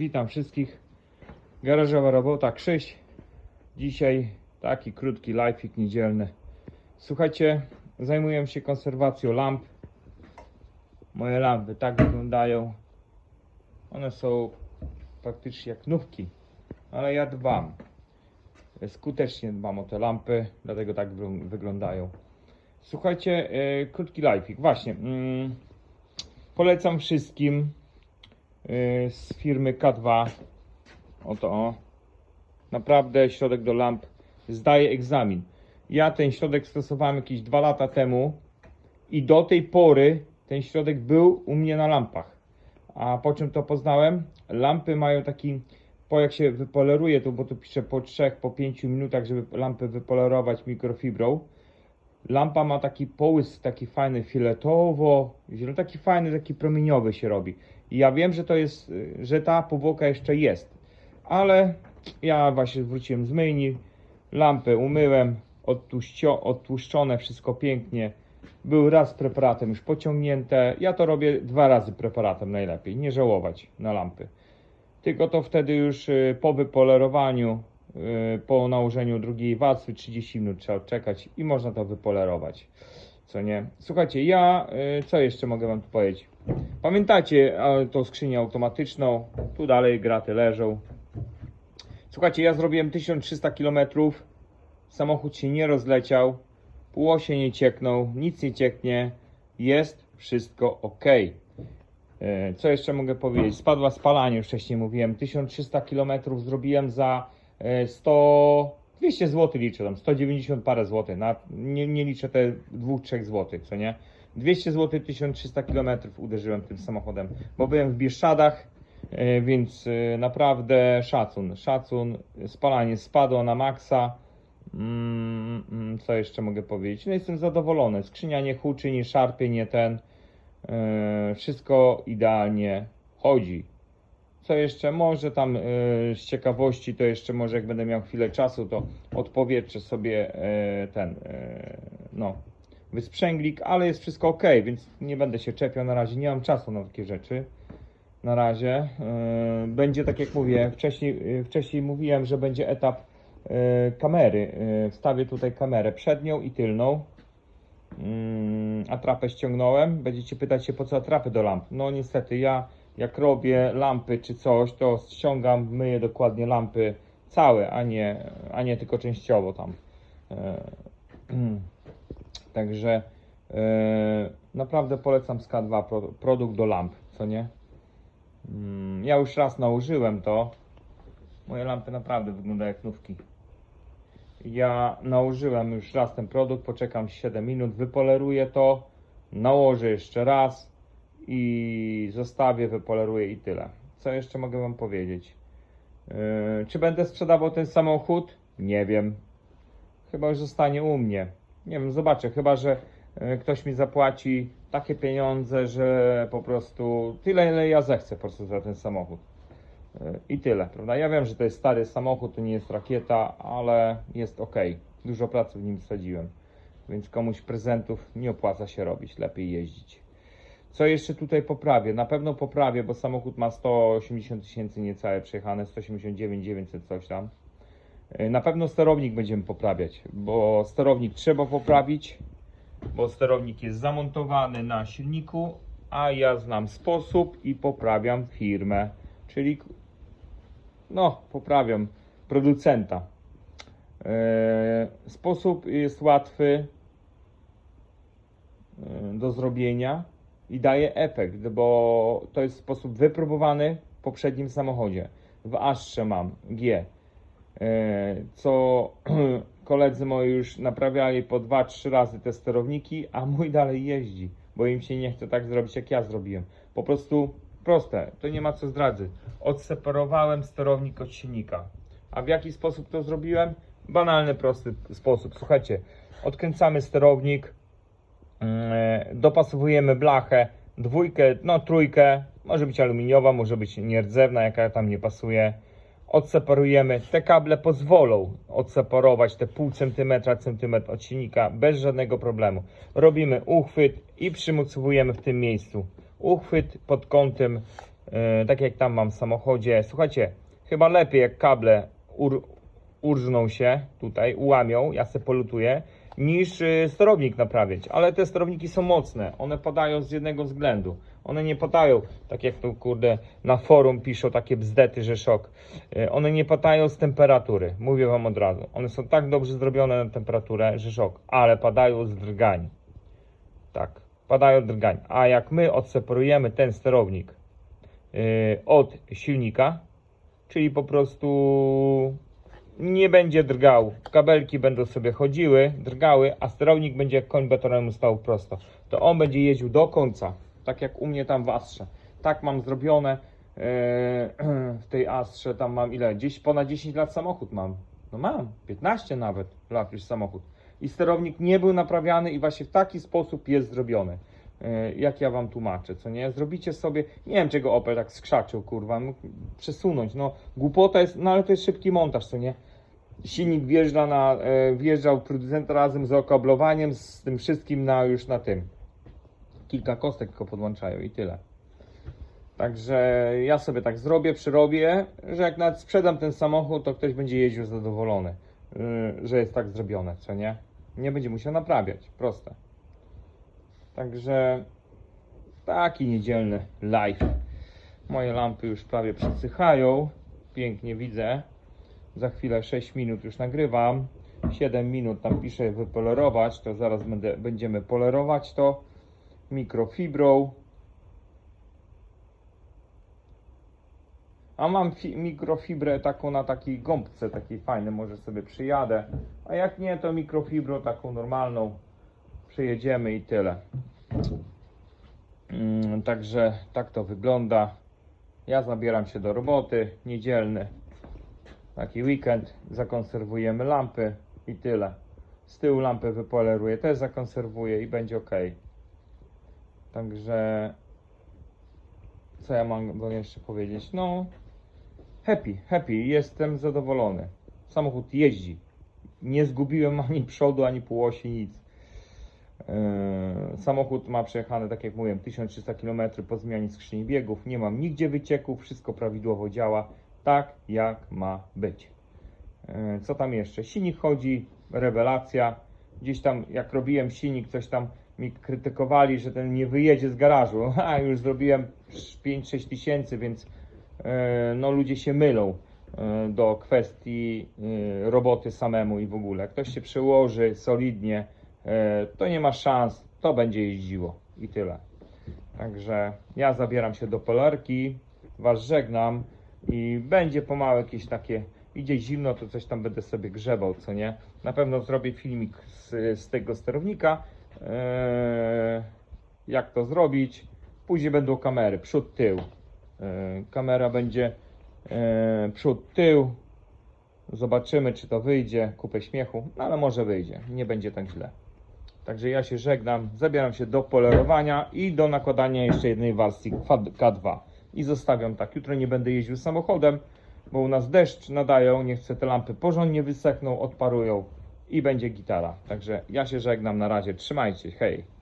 Witam wszystkich. Garażowa robota Krzyś. Dzisiaj taki krótki live'ik niedzielny. Słuchajcie, zajmuję się konserwacją lamp. Moje lampy tak wyglądają. One są praktycznie jak nówki, ale ja dbam. Skutecznie dbam o te lampy, dlatego tak wy- wyglądają. Słuchajcie, e, krótki live'ik. Właśnie. Mm, polecam wszystkim z firmy K2. Oto o. Naprawdę środek do lamp zdaje egzamin. Ja ten środek stosowałem jakieś dwa lata temu i do tej pory ten środek był u mnie na lampach. A po czym to poznałem? Lampy mają taki, po jak się wypoleruje, to bo tu piszę po 3, po 5 minutach, żeby lampy wypolerować mikrofibrą. Lampa ma taki połysk, taki fajny fioletowo, zielony, taki fajny, taki promieniowy się robi. Ja wiem, że to jest, że ta powłoka jeszcze jest, ale ja właśnie wróciłem z myjni, lampę umyłem, odtłuszczone, wszystko pięknie. Był raz preparatem już pociągnięte. Ja to robię dwa razy preparatem najlepiej, nie żałować na lampy. Tylko to wtedy już y, po wypolerowaniu, y, po nałożeniu drugiej warstwy 30 minut trzeba czekać i można to wypolerować. Co nie? Słuchajcie, ja y, co jeszcze mogę wam tu powiedzieć? Pamiętacie tą skrzynię automatyczną? Tu dalej graty leżą. Słuchajcie, ja zrobiłem 1300 km. Samochód się nie rozleciał. Płosie nie cieknął, nic nie cieknie. Jest wszystko ok. E, Co jeszcze mogę powiedzieć? Spadła spalanie, już wcześniej mówiłem. 1300 km zrobiłem za e, 100, 200 zł liczę tam, 190 parę złotych. Na, nie, nie liczę te 2-3 zł, co nie? 200 zł, 1300 km uderzyłem tym samochodem, bo byłem w Bieszczadach, e, więc e, naprawdę szacun, szacun. Spalanie spadło na maksa. Mm, mm, co jeszcze mogę powiedzieć? No jestem zadowolony. Skrzynia nie huczy, nie szarpie, nie ten. E, wszystko idealnie chodzi. Co jeszcze? Może tam e, z ciekawości, to jeszcze może jak będę miał chwilę czasu, to odpowietrzę sobie e, ten, e, no, wysprzęglik, ale jest wszystko ok, więc nie będę się czepiał na razie, nie mam czasu na takie rzeczy. Na razie. Będzie tak jak mówię, wcześniej, wcześniej mówiłem, że będzie etap kamery. Wstawię tutaj kamerę przednią i tylną. Mm, atrapę ściągnąłem. Będziecie pytać się, po co atrapy do lamp. No niestety, ja jak robię lampy czy coś, to ściągam, myję dokładnie lampy całe, a nie, a nie tylko częściowo tam. E, Także e, naprawdę polecam SK2 pro, produkt do lamp, co nie? Mm, Ja już raz nałożyłem to. Moje lampy naprawdę wyglądają jak nówki. Ja nałożyłem już raz ten produkt, poczekam 7 minut, wypoleruję to, nałożę jeszcze raz i zostawię, wypoleruję i tyle. Co jeszcze mogę Wam powiedzieć? Yy, czy będę sprzedawał ten samochód? Nie wiem. Chyba już zostanie u mnie. Nie wiem, zobaczę. Chyba, że yy, ktoś mi zapłaci takie pieniądze, że po prostu tyle, ile ja zechcę po prostu za ten samochód. Yy, I tyle, prawda? Ja wiem, że to jest stary samochód, to nie jest rakieta, ale jest ok. Dużo pracy w nim wsadziłem. Więc komuś prezentów nie opłaca się robić, lepiej jeździć. Co jeszcze tutaj poprawię? Na pewno poprawię, bo samochód ma 180 tysięcy niecałe przejechane, 189 900 coś tam. Yy, Na pewno sterownik będziemy poprawiać, bo sterownik trzeba poprawić, bo sterownik jest zamontowany na silniku, a ja znam sposób i poprawiam firmę, czyli no, poprawiam producenta. E, Sposób jest łatwy e, do zrobienia i daje efekt, bo to jest sposób wypróbowany w poprzednim samochodzie. W Astrze mam G, e, co koledzy moi już naprawiali po 2-3 razy te sterowniki, a mój dalej jeździ, bo im się nie chce tak zrobić jak ja zrobiłem. Po prostu proste, to nie ma co zdradzać. Odseparowałem sterownik od silnika. A w jaki sposób to zrobiłem? Banalny, prosty sposób. Słuchajcie, odkręcamy sterownik, dopasowujemy blachę, dwójkę, no trójkę, może być aluminiowa, może być nierdzewna, jaka tam nie pasuje. Odseparujemy. Te kable pozwolą odseparować te pół centymetra, centymetr od silnika bez żadnego problemu. Robimy uchwyt i przymocowujemy w tym miejscu. Uchwyt pod kątem e, tak jak tam mam w samochodzie. Słuchajcie, chyba lepiej jak kable ur, urżną się tutaj, ułamią, ja se polutuję, niż y, sterownik naprawiać. Ale te sterowniki są mocne, one padają z jednego względu. One nie padają, tak jak tu kurde na forum piszą takie bzdety, że szok. Y, One nie padają z temperatury, mówię wam od razu. One są tak dobrze zrobione na temperaturę, że szok, ale padają z drgań. Tak, padają drgań. A jak my odseparujemy ten sterownik yy, od silnika, czyli po prostu nie będzie drgał, kabelki będą sobie chodziły, drgały, a sterownik będzie jak koń betonem stał prosto, to on będzie jeździł do końca, tak jak u mnie tam w Astrze. Tak mam zrobione yy, w tej Astrze, tam mam ile? Gdzieś ponad 10 lat samochód mam. No mam, 15 nawet lat już samochód. I sterownik nie był naprawiany i właśnie w taki sposób jest zrobiony. Yy, Jak ja wam tłumaczę, co nie? Zrobicie sobie, nie wiem czego Opel tak skrzaczył, kurwa, mógł przesunąć, no głupota jest, no ale to jest szybki montaż, co nie? Silnik wjeżdża na, e, wjeżdżał producent razem z okablowaniem, z tym wszystkim na już na tym. Kilka kostek tylko podłączają i tyle. Także ja sobie tak zrobię, przyrobię, że jak nawet sprzedam ten samochód, to ktoś będzie jeździł zadowolony, yy, że jest tak zrobione, co nie? Nie będzie musiał naprawiać, proste. Także taki niedzielny live. Moje lampy już prawie przysychają. Pięknie widzę. Za chwilę 6 minut już nagrywam. 7 minut tam piszę wypolerować, to zaraz będę, będziemy polerować to mikrofibrą. A mam fi- mikrofibrę taką na takiej gąbce, takiej fajnej, może sobie przyjadę. A jak nie, to mikrofibrą taką normalną przyjedziemy i tyle. Mm, Także tak to wygląda. Ja zabieram się do roboty, niedzielny. Taki weekend, zakonserwujemy lampy i tyle. Z tyłu lampę wypoleruję, też zakonserwuję i będzie ok. Także co ja mam jeszcze powiedzieć? No, happy, happy, jestem zadowolony. Samochód jeździ. Nie zgubiłem ani przodu, ani półosi, nic. Yy, Samochód ma przejechane, tak jak mówiłem, 1300 km po zmianie skrzyni biegów. Nie mam nigdzie wycieków, wszystko prawidłowo działa, tak jak ma być. Yy, Co tam jeszcze? Silnik chodzi, rewelacja. Gdzieś tam, jak robiłem silnik, coś tam mi krytykowali, że ten nie wyjedzie z garażu. A już zrobiłem 5-6 tysięcy, więc yy, no ludzie się mylą do kwestii roboty samemu i w ogóle. Ktoś się przełoży solidnie, e, to nie ma szans, to będzie jeździło i tyle. Także ja zabieram się do polarki, Was żegnam i będzie pomału jakieś takie, idzie zimno, to coś tam będę sobie grzebał, co nie? Na pewno zrobię filmik z, z tego sterownika, e, jak to zrobić. Później będą kamery, przód, tył. E, kamera będzie e, przód, tył, Zobaczymy, czy to wyjdzie. Kupę śmiechu, no ale może wyjdzie. Nie będzie tak źle. Także ja się żegnam. Zabieram się do polerowania i do nakładania jeszcze jednej wersji K2. I zostawiam tak. Jutro nie będę jeździł samochodem, bo u nas deszcz nadają. Nie chcę te lampy porządnie wysechną, odparują i będzie gitara. Także ja się żegnam. Na razie. Trzymajcie. Hej.